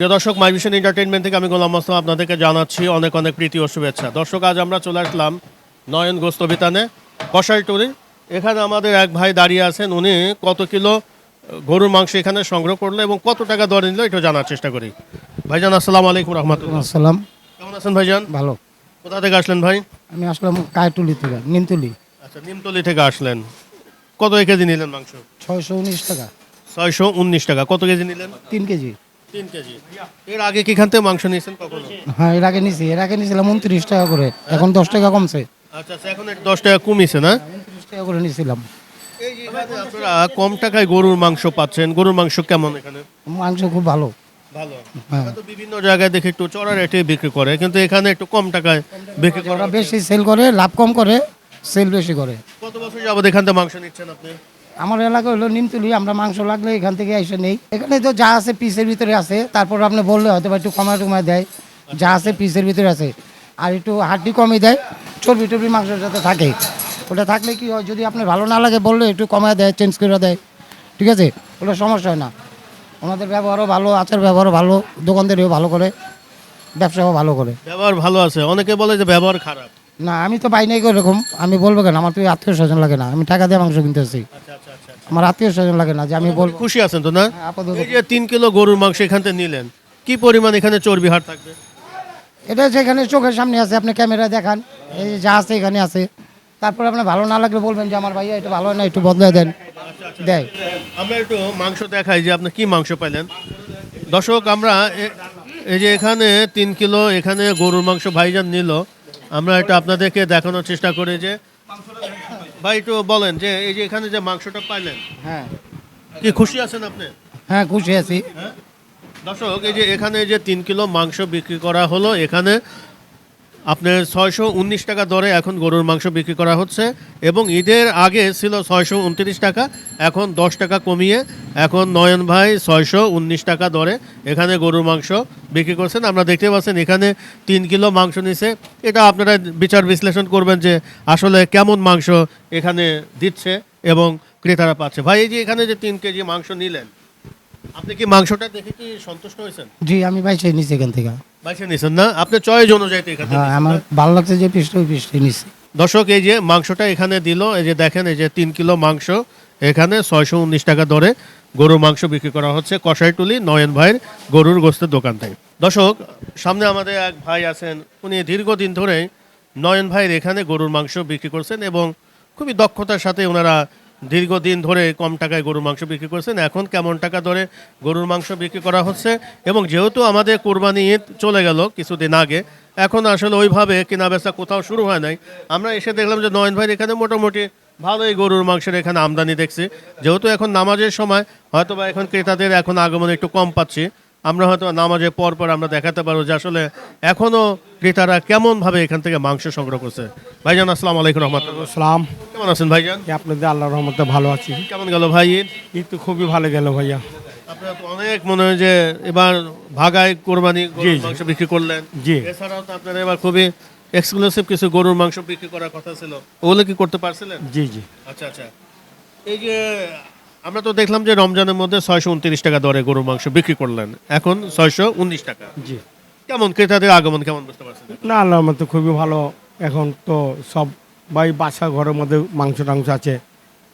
প্রিয় দর্শক মাই vision entertainment থেকে আমি গোলাম মোস্তফা আপনাদেরকে জানাচ্ছি অনেক অনেক প্রীতি ও শুভেচ্ছা। দর্শক আজ আমরা চলে আসলাম নয়ন গোস্ত বিতানে কষাইটুরি এখানে আমাদের এক ভাই দাঁড়িয়ে আছেন। উনি কত কিলো গরুর মাংস এখানে সংগ্রহ করল এবং কত টাকা দরে নিল এটা জানার চেষ্টা করি। ভাইজান আসসালাম আলাইকুম রহমতুল্লাহ। আসসালাম। কেমন আছেন ভাইজান? ভালো। কোথা থেকে আসলেন ভাই? আমি আসলাম কায়তুলি থেকে নিমতুলি। আচ্ছা নিমতলি থেকে আসলেন। কত কেজি নিলেন মাংস? ছয়শো উনিশ টাকা। ছয়শো উনিশ টাকা। কত কেজি নিলেন? তিন কেজি। তিন কেজি। এর আগে কি এখান থেকে মাংস নিয়েছেন কখনো? হ্যাঁ এর আগে নিছি। এর আগে নিছিলাম উনত্রিশ টাকা করে। এখন দশ টাকা কমছে। আচ্ছা আচ্ছা এখন দশ টাকা কমিয়েছে না? উনত্রিশ টাকা করে নিছিলাম। এই যে এখানে আপনারা কম টাকায় গরুর মাংস পাচ্ছেন। গরুর মাংস কেমন এখানে? মাংস খুব ভালো। ভালো। হ্যাঁ। তো বিভিন্ন জায়গায় দেখে একটু চড়া রেটে বিক্রি করে কিন্তু এখানে একটু কম টাকায় বিক্রি করে বেশি সেল করে লাভ কম করে সেল বেশি করে। কত বছর যাবত এখান থেকে মাংস নিচ্ছেন আপনি? আমার এলাকা হলো নিমতুলি, আমরা মাংস লাগলে এখান থেকে এসে নেই। এখানে তো যা আছে পিসের ভিতরে আছে, তারপর আপনি বললে হয়তো একটু কমায় টুমায় দেয়, যা আছে পিসের ভিতরে আছে। আর একটু হাড্ডি কমই দেয়, চর্বি টর্বি মাংস যাতে থাকে। ওটা থাকলে কি হয়, যদি আপনার ভালো না লাগে বললে একটু কমায় দেয় চেঞ্জ করে দেয়। ঠিক আছে? ওটা সমস্যা হয় না। ওনাদের ব্যবহারও ভালো, আচার ব্যবহারও ভালো, দোকানদারিও ভালো করে, ব্যবসাও ভালো করে। ব্যবহার ভালো আছে। অনেকে বলে যে ব্যবহার খারাপ। না আমি তো পাই নাই এরকম আমি বলব কেন? আমার তো আত্মীয় স্বজন লাগে না। আমি টাকা দিয়ে মাংস কিনতে আসি আচ্ছা আচ্ছা আচ্ছা। আমার আত্মীয় স্বজন লাগে না যে আমি বলব। খুশি আছেন তো না? হ্যাঁ, আপাতত এই যে তিন কিলো গরুর মাংস এখান থেকে নিলেন কি পরিমাণ এখানে চর্বি হার থাকবে? এটা যেখানে চোখের সামনে আছে আপনি ক্যামেরা দেখান। এই যে যা আছে এখানে আছে। তারপর আপনার ভালো না লাগলে বলবেন যে আমার ভাইয়া এটা ভালো না একটু বদলে দেন। দেয়। আমরা একটু মাংস দেখাই যে আপনি কি মাংস পাইলেন? দর্শক আমরা এই যে এখানে তিন কিলো এখানে গরুর মাংস ভাইজান নিল। আমরা এটা আপনাদেরকে দেখানোর চেষ্টা করি যে ভাই একটু বলেন যে এই যে এখানে যে মাংসটা পাইলেন হ্যাঁ। কি খুশি আছেন আপনি? হ্যাঁ খুশি আছি। হ্যাঁ। দর্শক এই যে এখানে যে তিন কিলো মাংস বিক্রি করা হলো এখানে আপনার ছয়শো উনিশ টাকা দরে এখন গরুর মাংস বিক্রি করা হচ্ছে এবং ঈদের আগে ছিল ছয়শো উনত্রিশ টাকা, এখন দশ টাকা কমিয়ে এখন নয়ন ভাই ছয়শো উনিশ টাকা দরে এখানে গরুর মাংস বিক্রি করছেন। আমরা দেখতে পাচ্ছেন এখানে তিন কিলো মাংস নিছে। এটা আপনারা বিচার বিশ্লেষণ করবেন যে আসলে কেমন মাংস এখানে দিচ্ছে এবং ক্রেতারা পাচ্ছে। ভাই, এই যে এখানে যে তিন কেজি মাংস নিলেন আপনি কি মাংসটা দেখে কি সন্তুষ্ট হয়েছেন? জি আমি ভাই সেই নিছি এখান থেকে। বাইছে নিছেন না? আপনি চয়েস অনুযায়ী তো এখানে হ্যাঁ আমার ভালো লাগছে যে পিসটা ওই নিছি। দর্শক এই যে মাংসটা এখানে দিল এই যে দেখেন এই যে তিন কিলো মাংস এখানে ছয়শো উনিশ টাকা দরে গরুর মাংস বিক্রি করা হচ্ছে কষাইটুলি নয়ন ভাইয়ের গরুর গোস্তের দোকান থেকে। দর্শক সামনে আমাদের এক ভাই আছেন উনি দীর্ঘদিন ধরে নয়ন ভাইয়ের এখানে গরুর মাংস বিক্রি করছেন এবং খুবই দক্ষতার সাথে ওনারা দীর্ঘদিন ধরে কম টাকায় গরুর মাংস বিক্রি করছেন। এখন কেমন টাকা ধরে গরুর মাংস বিক্রি করা হচ্ছে? এবং যেহেতু আমাদের কোরবানি ঈদ চলে গেল কিছুদিন আগে, এখন আসলে ওইভাবে কেনা বেচা কোথাও শুরু হয় নাই। আমরা এসে দেখলাম যে নয়ন ভাইয়ের এখানে মোটামুটি ভালোই গরুর মাংসের এখানে আমদানি দেখছি। যেহেতু এখন নামাজের সময় হয়তো বা এখন ক্রেতাদের এখন আগমন একটু কম পাচ্ছি। আমরা হয়তো নামাজের পর পর আমরা দেখাতে পারব যে আসলে এখনও ক্রেতারা কেমন ভাবে এখান থেকে মাংস সংগ্রহ করছে। ভাইজান আসসালামু আলাইকুম রহমতুল্লাহ। কেমন আছেন ভাইজান? আপনাদের আল্লাহ রহমতে ভালো আছি। কেমন গেল ভাই? ঈদ তো খুবই ভালো গেল ভাইয়া। আপনারা তো অনেক মনে হয় যে এবার ভাগায় কোরবানি। মাংস বিক্রি করলেন। জি। এছাড়াও তো আপনারা এবার খুবই এক্সক্লুসিভ কিছু গরুর মাংস বিক্রি করার কথা ছিল। ওগুলো কি করতে পারছিলেন? জি জি। আচ্ছা আচ্ছা। এই যে আমরা তো দেখলাম যে রমজানের মধ্যে ছয়শো উনত্রিশ টাকা দরে গরুর মাংস বিক্রি করলেন। এখন ছয়শো উনিশ টাকা। জি। কেমন ক্রেতাদের আগমন কেমন বুঝতে পারছেন? না আল্লাহ রহমতে খুবই ভালো। এখন তো সব বাই বাসা ঘরের মধ্যে মাংস টাংস আছে।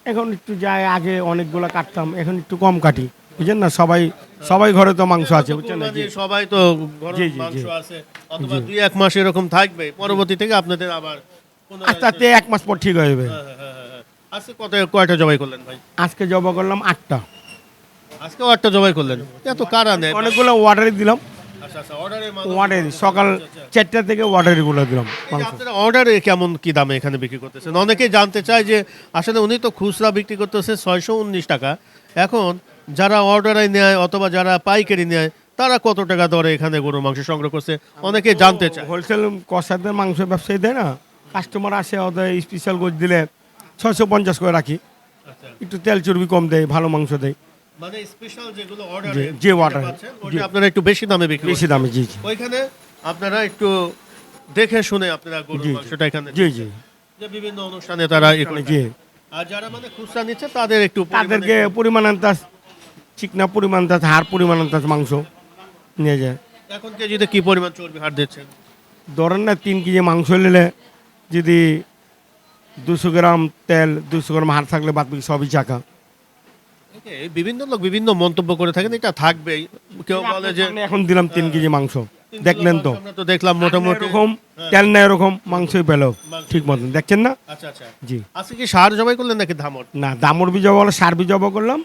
এখন একটু যাই আগে অনেকগুলো কাটতাম এখন একটু কম কাটি। বুঝছেন না? সবাই সবাই ঘরে তো মাংস আছে বুঝছেন না? জি। কোরবানির সবাই তো গরুর জি, জি, মাংস জি। আছে অথবা দুই এক মাস এরকম থাকবে পরবর্তী থেকে আপনাদের আবার পুনরায় আস্তে আস্তে এক মাস পর ঠিক হয়ে যাবে। হ্যাঁ, হ্যাঁ, হ্যাঁ, হ্যাঁ। আজকে কত কয়টা জবাই করলেন ভাই? আজকে জবা করলাম আটটা। আজকেও একটা জবাই করলেন। এত কারা অনেকগুলো দিলাম। আচ্ছা আচ্ছা ওয়াটারি সকাল চারটা থেকে ওয়াটারিগুলো দিলাম আপনারা অর্ডারে কেমন কি দামে এখানে বিক্রি করতেছেন? অনেকেই জানতে চায় যে আসলে উনি তো খুচরা বিক্রি করতেছে ছয়শো উনিশ টাকা। এখন যারা অর্ডারে নেয় অথবা যারা পাইকারি নেয় তারা কত টাকা দরে এখানে গরুর মাংস সংগ্রহ করছে? অনেকে জানতে চায়। হোলসেল কষাদের মাংস ব্যবসায়ী দেয় না? কাস্টমার আসে ওদের স্পেশাল গোছ দিলে ছয়শো পঞ্চাশ করে রাখি। আচ্ছা। একটু তেল চর্বি কম দেয় ভালো মাংস দেয়। মানে স্পেশাল যেগুলো যে- অর্ডারে যে জি। আপনারা একটু বেশি দামে বিক্রি বেশি দামে জি জি। ওইখানে আপনারা একটু দেখে শুনে আপনারা গরুর। মাংসটা এখানে জি জি। যে বিভিন্ন অনুষ্ঠানে তারা এ করে জি। আর যারা মানে খুচরা নিচ্ছে তাদের একটু তাদেরকে পরিমাণ আন্দাজ চিকনা পরিমাণ আন্দাজ হাড় পরিমাণ আন্দাজ মাংস নিয়ে যায়। এখন কেজিতে কি পরিমাণ চর্বি হার দিচ্ছেন? ধরেন না তিন কেজি মাংস নিলে যদি দুশো গ্রাম তেল দুশো গ্রাম হাড় থাকলে বাদ বাকি সবই চাকা। বিভিন্ন লোক বিভিন্ন মন্তব্য করে থাকেন এটা থাকবেই। কেউ বলে যে এখন দিলাম তিন কেজি মাংস। দেখলেন তো। তো দেখলাম মোটামুটি। এরকম তেল না এরকম মাংসই পেল। ঠিক মতন। দেখছেন না? আচ্ছা আচ্ছা। জি। আজকে কি সার জবাই করলেন নাকি ধামর? না দামর বীজব হলো সার বীজব করলাম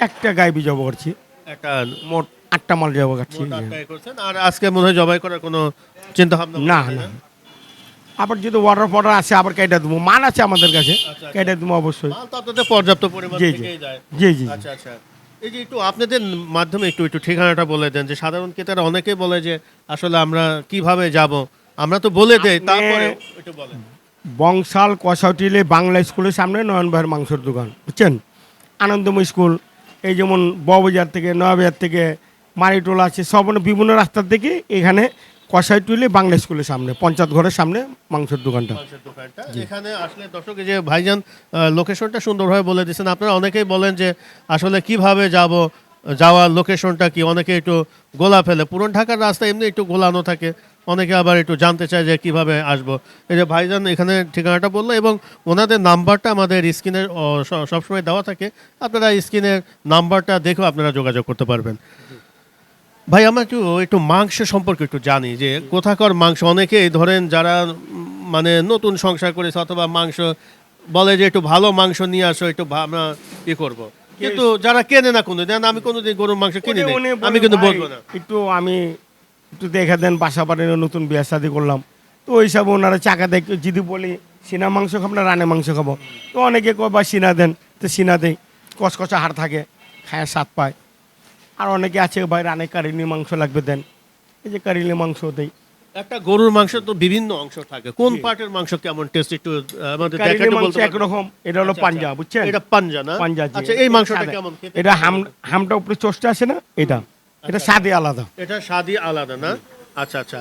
একটা গায়ে বীজব করছি। একটা মোট আটটা মাল জব করছি। আর আজকে মনে হয় জবাই করার কোনো চিন্তা ভাবনা না। না? আবার যদি ওয়াটার ফটার আছে আবার কেটে দেবো। মাল আছে আমাদের কাছে আচ্ছা। কেটে দেবো অবশ্যই। মাল তো আপনাদের পর্যাপ্ত পরিমাণ জি, জি। থেকেই যায়। জি জি আচ্ছা আচ্ছা। এই যে একটু আপনাদের মাধ্যমে একটু একটু ঠিকানাটা বলে দেন যে সাধারণ ক্রেতারা অনেকেই বলে যে আসলে আমরা কীভাবে যাব? আমরা তো বলে দেই আপনি- তারপরে একটু বলেন। বংশাল কষাটিলে বাংলা স্কুলের সামনে নয়ন ভাইয়ের মাংসের দোকান বুঝছেন? আনন্দময় স্কুল এই যেমন ববাজার থেকে নয়াবাজার থেকে মারিটোলা আছে সব মানে বিভিন্ন রাস্তার থেকে এখানে কষাইটুলি বাংলা স্কুলের সামনে পঞ্চায়েত ঘরের সামনে মাংসের দোকানটা। মাংসের দোকানটা। এখানে আসলে দর্শক এই যে ভাইজান লোকেশনটা সুন্দরভাবে বলে দিয়েছেন। আপনারা অনেকেই বলেন যে আসলে কীভাবে যাব যাওয়ার লোকেশনটা কি? অনেকে একটু গোলা ফেলে। পুরন ঢাকার রাস্তা এমনি একটু গোলানো থাকে। অনেকে আবার একটু জানতে চায় যে কীভাবে আসব। এই যে ভাইজান এখানে ঠিকানাটা বলল এবং ওনাদের নাম্বারটা আমাদের স্ক্রিনের সবসময় দেওয়া থাকে। আপনারা স্ক্রিনের নাম্বারটা দেখেও আপনারা যোগাযোগ করতে পারবেন। ভাই আমরা একটু একটু মাংস সম্পর্কে একটু জানি যে কোথাকার মাংস? অনেকেই ধরেন যারা মানে নতুন সংসার করেছে অথবা মাংস বলে যে একটু ভালো মাংস নিয়ে আসো একটু ভা- আমরা ই করব। কিন্তু যারা কেনে না কোনো দিন আমি কোনোদিন গরুর মাংস কিনি উনি- উনি বলে, আমি কিন্তু "ভাই, বলব না। একটু আমি একটু দেখে দেন বাসা বাড়ির নতুন বিয়ে শাদি করলাম। তো ওই সব ওনারা চাকা দেখ যদি বলি সিনা মাংস খাব না রানে মাংস খাব? তো অনেকে কয় বা সিনা দেন। তো সিনা দেই কচকচা হাড় থাকে খায় স্বাদ পায়। আর অনেকে আছে ভাই রানে কারিনি মাংস লাগবে দেন। এই যে কারিনি মাংস দেই। একটা গরুর মাংস তো বিভিন্ন অংশ থাকে। কোন পার্টের মাংস কেমন টেস্ট একটু আমাদের দেখাতে বলতে? একরকম এটা হলো আচ্ছা, পাঞ্জা আচ্ছা। বুঝছেন? এটা পাঞ্জা না? পাঞ্জা। আচ্ছা এই মাংসটা কেমন? এটা হাম হামটা উপরে চোষটা আছে না? এটা। এটা স্বাদে আলাদা। এটা স্বাদই আলাদা না? আচ্ছা আচ্ছা।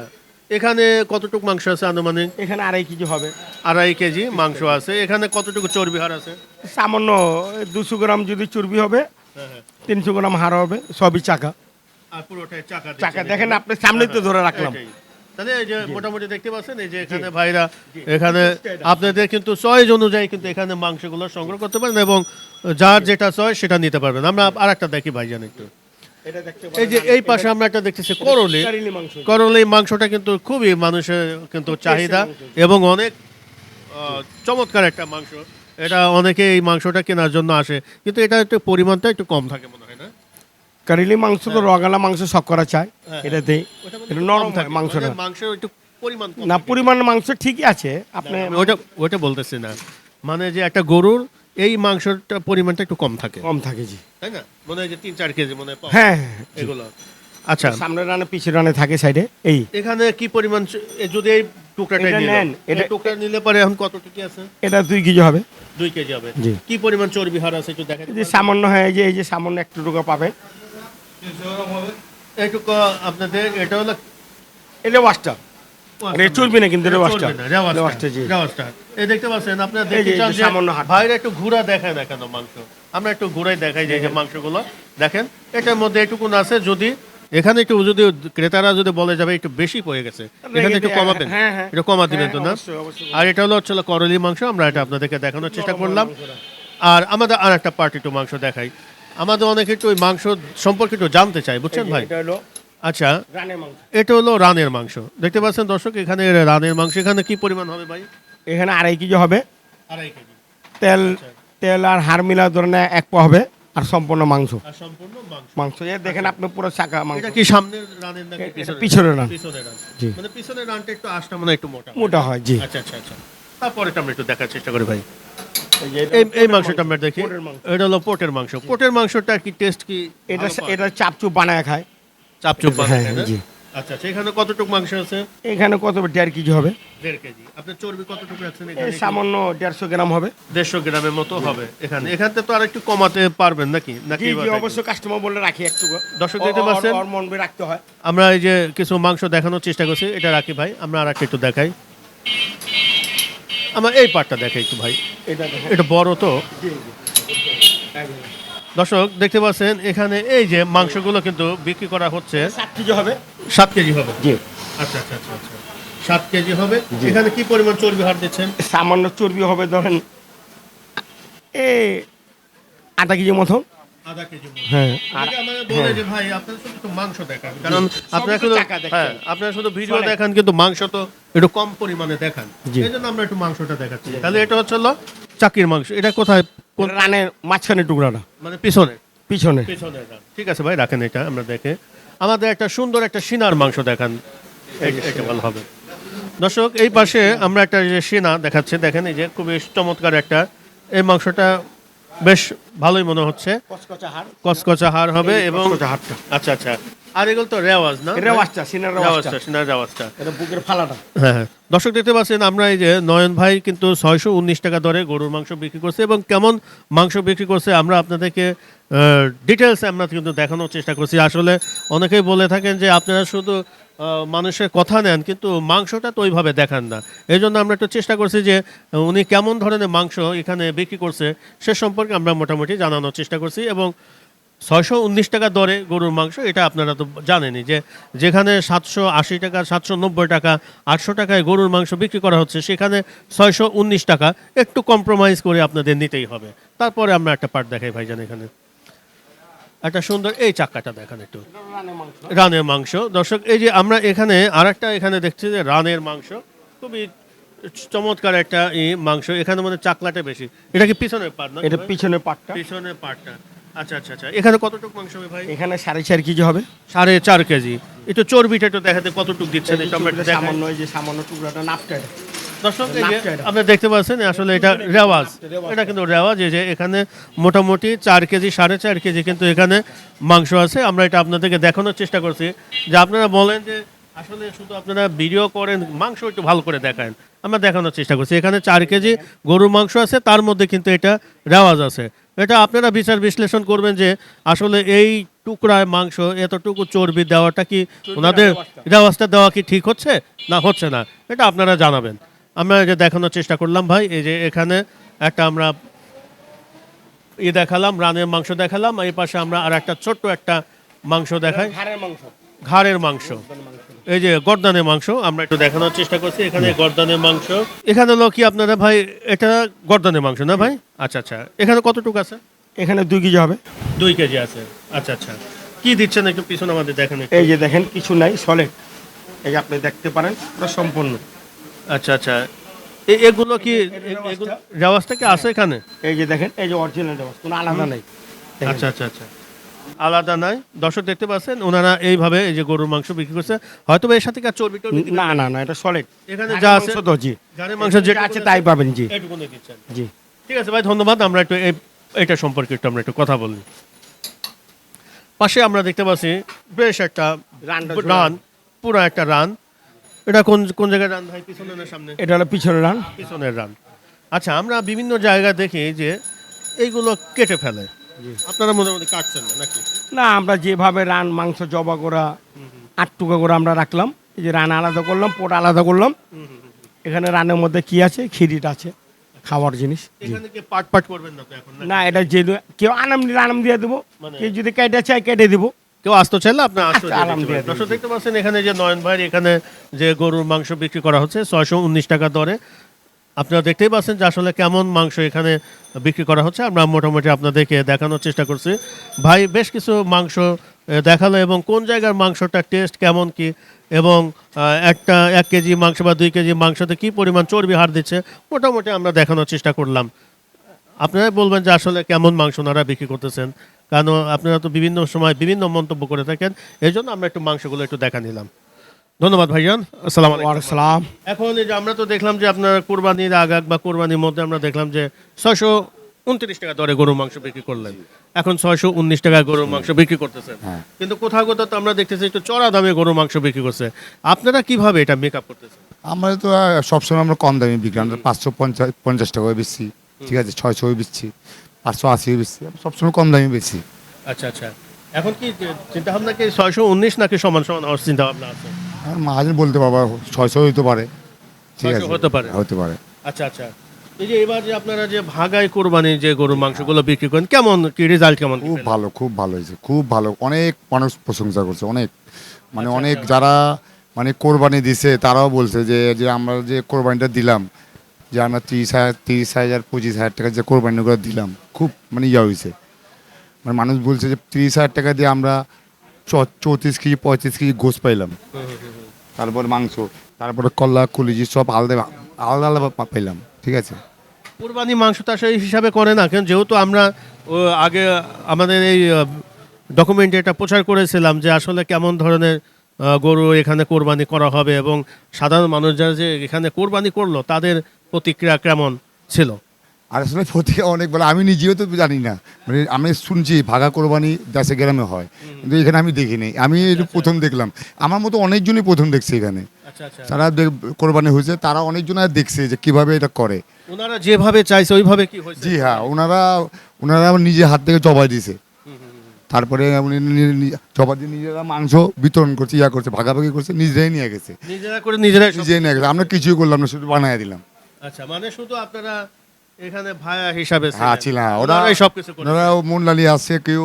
এখানে কতটুকু মাংস আছে আনুমানিক? এখানে আড়াই কেজি হবে। আড়াই কেজি মাংস আছে। এখানে কতটুকু চর্বি হার আছে? সামান্য দুশো গ্রাম যদি চর্বি হবে তিনশো গ্রাম হাড় হবে সবই চাকা। আর পুরোটাই চাকা চাকা দেখেন আপনি সামনে তো ধরে রাখলাম। তাহলে এই যে মোটামুটি দেখতে পাচ্ছেন এই যে এখানে ভাইরা এখানে আপনাদের কিন্তু চয়েস অনুযায়ী কিন্তু এখানে মাংসগুলো সংগ্রহ করতে পারেন এবং যার যেটা চয়েস সেটা নিতে পারবেন। আমরা আর একটা দেখি ভাইজান একটু। এই যে এই পাশে আমরা একটা দেখতেছি করলি। কারিনি করলি মাংসটা কিন্তু খুবই মানুষের কিন্তু চাহিদা এবং অনেক চমৎকার একটা মাংস। এটা অনেকে এই মাংসটা কেনার জন্য আসে কিন্তু এটা একটু পরিমাণটা একটু কম থাকে মনে হয় না? কারিলি মাংস তো রগালা মাংস সব করা চায় হ্যাঁ, এটা দেই। মানে নরম থাকে, মাংসটা। মানে মাংস একটু পরিমাণ না। পরিমাণ মাংস ঠিকই আছে আপনি ওটা ওটা বলতেছি না। মানে যে একটা গরুর এই মাংসটা পরিমাণটা একটু কম থাকে। কম থাকে জি। তাই না? মনে হয় যে তিন চার কেজি মনে হয় হ্যাঁ হ্যাঁ, এগুলো। আচ্ছা। সামনে রানে পিছের রানে থাকে সাইডে এই। এখানে কি পরিমাণ যদি এই টুকরাটা নেন, এটা টুকরা নিলে পরে এখন কত টুকি আছে? এটা দুই কেজি হবে। দুই কেজি হবে। কি পরিমাণ চর্বি হার আছে একটু দেখেন এই যে সামান্য হয় যে এই যে সামান্য একটু টাকা পাবে। এইটুকু আপনাদের এটা হলো এটা চলবে না কিন্তু। এই দেখতে পাচ্ছেন আপনারা। ভাইরা একটু ঘুরা দেখায় কেন মাংস? আমরা একটু ঘুরাই দেখাই যে এই যে মাংসগুলো। দেখেন এটার মধ্যে এটুকুন আছে যদি এখানে একটু যদি ক্রেতারা যদি বলে যাবে একটু বেশি পড়ে গেছে। এখানে একটু কমাবেন। হ্যাঁ, হ্যাঁ। একটু কমা দিবেন তো না? হ্যাঁ। আর এটা হলো হচ্ছে করলি মাংস আমরা এটা আপনাদেরকে দেখানোর চেষ্টা করলাম। আর আমাদের আর একটা পার্টি টু মাংস দেখাই। আমাদের অনেকে একটু ওই মাংস সম্পর্কে একটু জানতে চাই বুঝছেন ভাই? এটা হলো আচ্ছা। রানের মাংস। এটা হলো রানের মাংস। দেখতে পাচ্ছেন দর্শক এখানে রানের মাংস এখানে কি পরিমাণ হবে ভাই? এখানে আড়াই কেজি হবে। আড়াই কেজি। তেল তেল আর হাড় মিলা ধরনের এক পা হবে। আর সম্পূর্ণ মাংস। সম্পূর্ণ মাংস। এ দেখেন আপনি পুরো শাখা মাংস। এটা কি সামনের রানের নাকি এটা পিছনের? রান। পিছনের রান। জি। মানে পিছনের রানটা একটু আশটা মানে একটু মোটা। মোটা হয় জি। আচ্ছা আচ্ছা আচ্ছা। তারপরে আমরা একটু দেখার চেষ্টা করি ভাই। এই এই মাংসটা আমরা দেখি। এটা হলো পোটের মাংস। পোটের মাংসটা কি টেস্ট কি এটা? এটা চাপচুপ বানায় খায়। চাপচুপ বানায়, হ্যাঁ, জি। আচ্ছা আচ্ছা এখানে কতটুকু মাংস আছে? এখানে কত দেড় কেজি হবে। দেড় কেজি। আপনার চর্বি কতটুকু এখানে? সামান্য দেড়শো গ্রাম হবে। দেড়শো গ্রামের মতো হবে এখানে। তো আর একটু কমাতে পারবেন নাকি? নাকি কাস্টমার বলে রাখি একটু দর্শক দেখতে পাচ্ছেন? মন রাখতে হয়। আমরা এই যে কিছু মাংস দেখানোর চেষ্টা করছি এটা রাখি ভাই। আমরা আর একটা একটু দেখাই। আমরা এই পার্টটা দেখাই একটু ভাই। এটা এটা বড় তো। জি জি। একদম। দর্শক দেখতে পাচ্ছেন এখানে এই যে মাংসগুলো কিন্তু বিক্রি করা হচ্ছে। সাত কেজি হবে। সাত কেজি হবে? জি। আচ্ছা আচ্ছা আচ্ছা আচ্ছা। সাত কেজি হবে। এখানে কি পরিমাণ চর্বি হার দিচ্ছেন? সামান্য চর্বি হবে ধরেন। এ আধা কেজি মতো। আধা কেজি মতো। হ্যাঁ। আপনারা শুধু মাংস দেখান। কারণ আপনারা সবই তো শুধু টাকা দেখছেন। হ্যাঁ আপনারা শুধু ভিডিও দেখান কিন্তু মাংস তো একটু কম পরিমাণে দেখান। এই জন্য আমরা একটু মাংসটা দেখাচ্ছি। তাহলে এটা হচ্ছে হলো চাকির মাংস। এটা কোথায় কোন রানের মাঝখানে টুকরাটা মানে পিছনে? পিছনে। পিছনে ঠিক আছে ভাই রাখেন এটা আমরা দেখে। আমাদের একটা সুন্দর একটা সিনার মাংস দেখান এটা ভালো হবে। দর্শক এই পাশে আমরা একটা যে সিনা দেখাচ্ছে দেখেন এই যে খুবই চমৎকার একটা এই মাংসটা বেশ ভালোই মনে হচ্ছে। কচকচা হাড়। হবে এবং আচ্ছা আচ্ছা। আর এগুলো তো রেওয়াজ না? রেওয়াজটা সিনার রেওয়াজটা সিনার রেওয়াজটা। এটা বুকের ফালাটা। হ্যাঁ হ্যাঁ। দর্শক দেখতে পাচ্ছেন আমরা এই যে নয়ন ভাই কিন্তু ছয়শো উনিশ টাকা দরে গরুর মাংস বিক্রি করছে এবং কেমন মাংস বিক্রি করছে আমরা আপনাদেরকে ডিটেলস আমরা কিন্তু দেখানোর চেষ্টা করছি। আসলে অনেকেই বলে থাকেন যে আপনারা শুধু মানুষের কথা নেন, কিন্তু মাংসটা তো ওইভাবে দেখান না। এই জন্য আমরা একটু চেষ্টা করছি যে উনি কেমন ধরনের মাংস এখানে বিক্রি করছে, সে সম্পর্কে আমরা মোটামুটি জানানোর চেষ্টা করছি এবং ছয়শো উনিশ টাকা দরে গরুর মাংস, এটা আপনারা তো জানেনই যে যেখানে সাতশো আশি টাকা, সাতশো নব্বই টাকা, আটশো টাকায় গরুর মাংস বিক্রি করা হচ্ছে, সেখানে ছয়শো উনিশ টাকা একটু কম্প্রোমাইজ করে আপনাদের নিতেই হবে। তারপরে আমরা একটা পার্ট দেখাই ভাইজান এখানে। একটা সুন্দর এই চাক্কাটা দেখান একটু। রানের মাংস। দর্শক এই যে আমরা এখানে আর একটা এখানে দেখছি যে রানের মাংস। খুবই চমৎকার একটা ই মাংস। এখানে মানে চাকলাটা বেশি। এটা কি পিছনের পার্ট না এটা পিছনে পাটটা। পিছনের পার্টটা আচ্ছা আচ্ছা আচ্ছা। এখানে কতটুকু মাংস হবে ভাই? এখানে সাড়ে চার কেজি হবে। সাড়ে চার কেজি। একটু চর্বিটা একটু দেখাতে কতটুকু দিচ্ছেন এটা আমরা একটু সামান্য এই যে সামান্য টুকরাটা নাপটা। দর্শক। আপনি দেখতে পাচ্ছেন আসলে এটা রেওয়াজ। এটা কিন্তু রেওয়াজ এই যে এখানে মোটামুটি চার কেজি সাড়ে চার কেজি কিন্তু এখানে মাংস আছে। আমরা এটা আপনাদেরকে দেখানোর চেষ্টা করছি। যে আপনারা বলেন যে আসলে শুধু আপনারা ভিডিও করেন মাংস একটু ভালো করে দেখান আমরা দেখানোর চেষ্টা করছি। এখানে চার কেজি গরুর মাংস আছে তার মধ্যে কিন্তু এটা রেওয়াজ আছে। এটা আপনারা বিচার বিশ্লেষণ করবেন যে আসলে এই টুকরায় মাংস এতটুকু চর্বি দেওয়াটা কি ওনাদের রেওয়াজটা দেওয়া কি ঠিক হচ্ছে না হচ্ছে না? এটা আপনারা জানাবেন। আমরা যে দেখানোর চেষ্টা করলাম ভাই এই যে এখানে একটা আমরা ই দেখালাম রানের মাংস দেখালাম এই পাশে আমরা আর একটা ছোট্ট একটা মাংস দেখাই। ঘাড়ের মাংস। ঘাড়ের মাংস। এই যে গর্দানের মাংস আমরা একটু দেখানোর চেষ্টা করছি এখানে গর্দানের মাংস। এখানে হলো কি আপনারা ভাই এটা গর্দানের মাংস না ভাই? আচ্ছা আচ্ছা। এখানে কতটুকু আছে? এখানে দুই কেজি হবে। দুই কেজি আছে। আচ্ছা আচ্ছা। কি দিচ্ছেন একটু পিছনে আমাদের দেখেন এই যে দেখেন কিছু নাই সলিড এই যে আপনি দেখতে পারেন পুরো সম্পূর্ণ। আচ্ছা আচ্ছা। এগুলো কি রেওয়াজটা কি আছে এখানে? এই যে দেখেন এই যে অরিজিনাল দেওয়া কোনো আলাদা নাই। আচ্ছা আচ্ছা আচ্ছা। আলাদা নাই। দর্শক দেখতে পাচ্ছেন ওনারা এইভাবে এই যে গরুর মাংস বিক্রি করছে। হয়তো এর সাথে কি আর চর্বি টর্বি না না না এটা সলিড এখানে যা আছে তো জি। গাড়ির মাংস যেটা আছে তাই পাবেন জি। জি। ঠিক আছে ভাই ধন্যবাদ। আমরা একটু এটা সম্পর্কে একটু আমরা একটু কথা বলি। পাশে আমরা দেখতে পাচ্ছি বেশ একটা রান পুরো একটা রান। এটা কোন কোন জায়গায় রান ভাই পিছনে না সামনে? এটা হলো পিছনের রান পিছনের রান আচ্ছা আমরা বিভিন্ন জায়গায় দেখি যে এইগুলো কেটে ফেলে। আপনারা মোটামুটি কাটছেন না নাকি? না আমরা যেভাবে রান মাংস জবা করা আট টুকা করে আমরা রাখলাম। এই যে রান আলাদা করলাম পোট আলাদা করলাম। এখানে রানের মধ্যে কি আছে? খিরিটা আছে খাওয়ার জিনিস। পাট পাট করবেন না এখন না এটা যে কেউ আনাম আনাম দিয়ে দেবো। মানে- কেউ যদি কেটে চায় কেটে দেবো। কেউ আসতে চাইলে আপনার আসতে। দর্শক দেখতে পাচ্ছেন এখানে যে নয়ন ভাইয়ের এখানে যে গরুর মাংস বিক্রি করা হচ্ছে ছয়শো উনিশ টাকা দরে। আপনারা দেখতেই পাচ্ছেন যে আসলে কেমন মাংস এখানে বিক্রি করা হচ্ছে। আমরা মোটামুটি আপনাদেরকে দেখানোর চেষ্টা করছি। ভাই বেশ কিছু মাংস দেখাল এবং কোন জায়গার মাংসটা টেস্ট কেমন কি? এবং একটা এক কেজি মাংস বা দুই কেজি মাংসতে কি পরিমাণ চর্বি হার দিচ্ছে? মোটামুটি আমরা দেখানোর চেষ্টা করলাম। আপনারা বলবেন যে আসলে কেমন মাংস ওনারা বিক্রি করতেছেন। কারণ আপনারা তো বিভিন্ন সময় বিভিন্ন মন্তব্য করে থাকেন এই জন্য আমরা একটু মাংসগুলো একটু দেখা নিলাম। ধন্যবাদ ভাইজান আসসালামু আলাইকুম। এখন এই যে আমরা তো দেখলাম যে আপনার কোরবানির আগাগ বা কোরবানির মধ্যে আমরা দেখলাম যে ছয়শো উনত্রিশ টাকা দরে গরুর মাংস বিক্রি করলেন। এখন ছয়শো উনিশ টাকা গরুর মাংস বিক্রি করতেছেন। কিন্তু কোথাও কোথাও তো আমরা দেখতেছি একটু চড়া দামে গরুর মাংস বিক্রি করছে। আপনারা কীভাবে এটা মেক আপ করতেছেন? আমরা তো সবসময় আমরা কম দামে বিক্রি আমরা পাঁচশো পঞ্চাশ পঞ্চাশ টাকায় বেচছি। ঠিক আছে ছয়শো বেচছি। পাঁচশো আশি আমরা সবসময় কম দামে বেচছি আচ্ছা আচ্ছা। এখন কি চিন্তা ভাবনা কি ছয়শো উনিশ নাকি সমান সমান হওয়ার চিন্তা ভাবনা আছে? আর মাহাজন বলতে পারব ছয়শো হতে পারে। ঠিক আছে হতে পারে। হতে পারে। আচ্ছা আচ্ছা। এই যে এবার যে আপনারা যে ভাগায় কোরবানি যে গরুর মাংসগুলো বিক্রি করেন কেমন কি রেজাল্ট কেমন খুব ভালো খুব ভালো হয়েছে খুব ভালো। অনেক মানুষ প্রশংসা করছে অনেক। মানে আচ্ছা, অনেক আচ্ছা। যারা মানে কোরবানি দিছে তারাও বলছে যে যে আমরা যে কোরবানিটা দিলাম যে আমরা তিরিশ হাজার তিরিশ হাজার, পঁচিশ হাজার টাকা যে কোরবানিগুলো দিলাম, খুব মানে ইয়া হয়েছে। মানে মানুষ বলছে যে তিরিশ হাজার টাকা দিয়ে আমরা চৌত্রিশ কেজি, পঁয়ত্রিশ কেজি গোস পাইলাম। তারপর মাংস, তারপরে কল্লা কলিজি সব আলাদা আলাদা আলাদা পাইলাম, ঠিক আছে? কোরবানি মাংস তো এই হিসাবে করে না কেন যেহেতু আমরা আগে আমাদের এই ডকুমেন্টে এটা প্রচার করেছিলাম যে আসলে কেমন ধরনের গরু এখানে কোরবানি করা হবে এবং সাধারণ মানুষ যারা যে এখানে কোরবানি করল তাদের প্রতিক্রিয়া কেমন ছিল? আর আসলে প্রতিক্রিয়া অনেক বলে আমি নিজেও তো জানি না। মানে আমি শুনছি ভাগা কোরবানি দেশে গ্রামে হয়। কিন্তু এখানে আমি দেখিনি। আমি এই প্রথম দেখলাম। আমার মতো অনেকজনই প্রথম দেখছে এখানে। আচ্ছা আচ্ছা। কোরবানি হয়েছে তারা অনেকজন আর দেখছে যে কীভাবে এটা করে। ওনারা যেভাবে চাইছে ওইভাবে কি হয়েছে? জি হ্যাঁ ওনারা ওনারা নিজে হাত থেকে জবাই দিছে তারপরে উনি দিয়ে নিজেরা মাংস বিতরণ করছে ইয়া করছে ভাগাভাগি করছে নিজেরাই নিয়ে গেছে। নিজেরা করে নিজেরাই নিজেই নিয়ে গেছে। আমরা কিছুই করলাম না শুধু বানায় দিলাম। আচ্ছা মানে শুধু আপনারা এখানে ভায়া হিসাবে হ্যাঁ ছিল হ্যাঁ ওরা সবকিছু ওনারা মনলালি আছে কেউ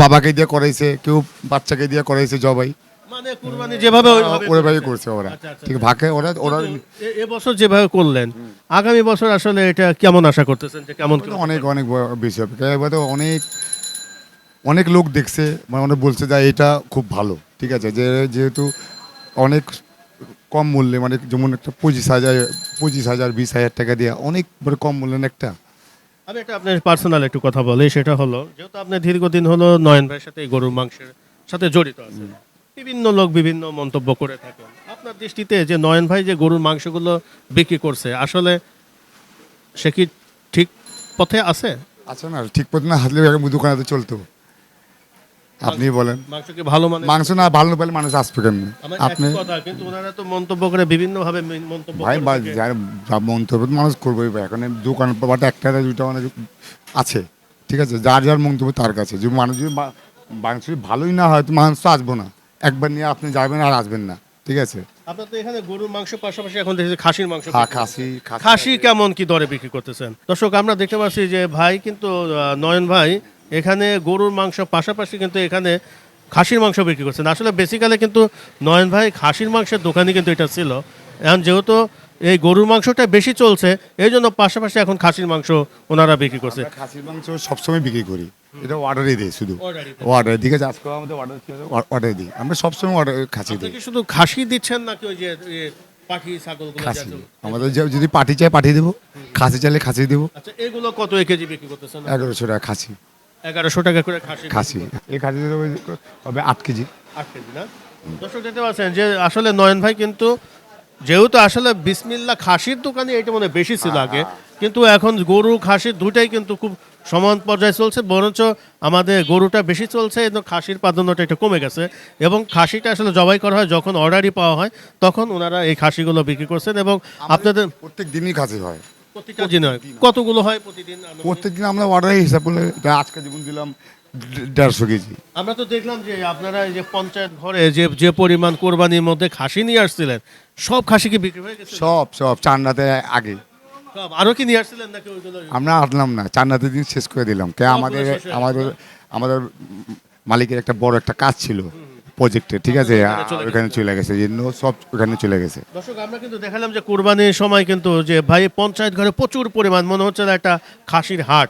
বাবাকে দিয়ে করাইছে কেউ বাচ্চাকে দিয়ে করাইছে জবাই। মানে কুরবানি যেভাবে ওইভাবে করেছে। করছে ওরা। আচ্ছা, আচ্ছা, ঠিক ভাগে ওরা ওরা এবছর যেভাবে করলেন আগামী বছর আসলে এটা কেমন আশা করতেছেন যে কেমন অনেক অনেক বেশি হবে এবার তো অনেক অনেক লোক দেখছে মানে অনেক বলছে যে এটা খুব ভালো। ঠিক আছে? যে যেহেতু অনেক কম মূল্যে মানে যেমন একটা পঁচিশ হাজার পঁচিশ হাজার বিশ হাজার টাকা দিয়ে অনেক বড় কম মূল্যের একটা? আমি একটা আপনার পার্সোনাল একটু কথা বলি সেটা হলো যেহেতু আপনি দীর্ঘদিন হলো নয়ন ভাইয়ের সাথে এই গরুর মাংসের সাথে জড়িত আছেন বিভিন্ন লোক বিভিন্ন মন্তব্য করে থাকেন। আপনার দৃষ্টিতে যে নয়ন ভাই যে গরুর মাংসগুলো বিক্রি করছে আসলে সে কি ঠিক পথে আছে? আচ্ছা না ঠিক পথে না হাতলে দোকানে তো চলতো। আপনি বলেন। মাংস ভালো মানে মাংস না ভালো পেলে মানুষ আসবে আমার আপনি কিন্তু ওনারা তো মন্তব্য করে বিভিন্ন ভাবে মন্তব্য ভাই যার যা মন্তব্য মানুষ করবেই ভাই। এখন দোকান পাট একটা দুইটা মানে আছে। ঠিক আছে? যার যার মন্তব্য তার কাছে। যদি মানুষ যদি মাংস ভালোই না হয় তো মানুষ তো আসব না। একবার নিয়ে আপনি যাবেন আর আসবেন না। ঠিক আছে? আপনার তো এখানে গরুর মাংস পাশাপাশি এখন দেখছি খাসির মাংস খাসি খাসি কেমন কি দরে বিক্রি করতেছেন? দর্শক আমরা দেখতে পাচ্ছি যে ভাই কিন্তু নয়ন ভাই এখানে গরুর মাংস পাশাপাশি কিন্তু এখানে খাসির মাংস বিক্রি করছেন। আসলে বেসিক্যালি কিন্তু নয়ন ভাই খাসির মাংসের দোকানই কিন্তু এটা ছিল। এখন যেহেতু এই গরুর মাংসটা বেশি চলছে এই জন্য পাশাপাশি এখন খাসির মাংস ওনারা বিক্রি করছে। খাসির মাংস সবসময় বিক্রি করি। এটা অর্ডারই দিই শুধু। অর্ডার ঠিক আজকে আমাদের অর্ডার ছিল অর্ডার দিই আমরা সবসময় অর্ডার খাসি দিই। শুধু খাসি দিচ্ছেন নাকি ওই যে পাঠি ছাগলগুলো খাসি। আমাদের যদি পাটি চাই পাঠিয়ে দেবো। খাসি চাইলে খাসি দেবো। আচ্ছা এগুলো কত এ কেজি বিক্রি করতেছেন? এগারোশো টাকা খাসি। এগারোশো টাকা করে খাসি খাসি। এই খাসি হবে আট কেজি। আট কেজি না? দর্শক দেখতে পাচ্ছেন যে আসলে নয়ন ভাই কিন্তু যেহেতু আসলে বিসমিল্লা খাসির দোকানে এটা মনে বেশি ছিল আগে কিন্তু এখন গরু খাসির দুটাই কিন্তু খুব সমান পর্যায়ে চলছে বরঞ্চ আমাদের গরুটা বেশি চলছে এবং খাসির প্রাধান্যটা একটু কমে গেছে। এবং খাসিটা আসলে জবাই করা হয় যখন অর্ডারই পাওয়া হয় তখন ওনারা এই খাসিগুলো বিক্রি করছেন এবং আপনাদের প্রত্যেক দিনই খাসি হয়। কতগুলো হয় প্রতিদিন প্রত্যেকদিন আমরা অর্ডার হিসাব করলে আজকে যেমন দিলাম দেড়শো কেজি। আমরা তো দেখলাম যে আপনারা এই যে পঞ্চায়েত ঘরে যে যে পরিমাণ কোরবানির মধ্যে খাসি নিয়ে আসছিলেন সব খাসি কি বিক্রি হয়ে গেছে? সব সব চান্নাতে আগে। সব আরও কি নিয়ে আসছিলেন নাকি ওইগুলো আমরা আটলাম না চান্নাতে দিন শেষ করে দিলাম। কে আমাদের আমাদের আমাদের মালিকের একটা বড় একটা কাজ ছিল। প্রজেক্টে ঠিক আছে? ওখানে চলে গেছে। চলে গেছে সব ওখানে চলে গেছে। দর্শক আমরা কিন্তু দেখালাম যে কোরবানির সময় কিন্তু যে ভাই পঞ্চায়েত ঘরে প্রচুর পরিমাণ মনে হচ্ছে একটা খাসির হাট।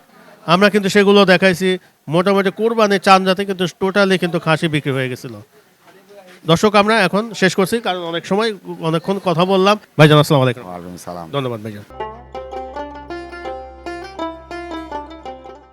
আমরা কিন্তু সেগুলো দেখাইছি মোটামুটি কোরবানির চান যাতে কিন্তু টোটালি কিন্তু খাসি বিক্রি হয়ে গেছিল। দর্শক আমরা এখন শেষ করছি কারণ অনেক সময় অনেকক্ষণ কথা বললাম। ভাইজান আসসালামু আলাইকুম। সালাম। ধন্যবাদ ভাইজান।